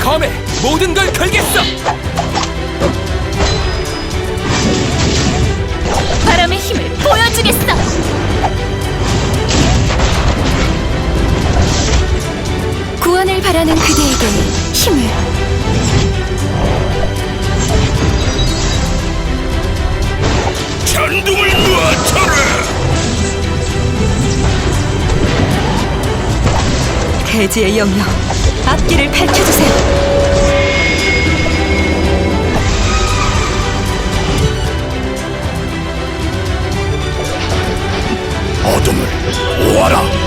검에 모든 걸 걸겠어. 바람의 힘을 보여주겠어. 구원을 바라는 그대에게 힘을. 전둥을 놓아쳐라. 대지의 영역, 앞길을 밝혀주세요. 어둠을 모아라.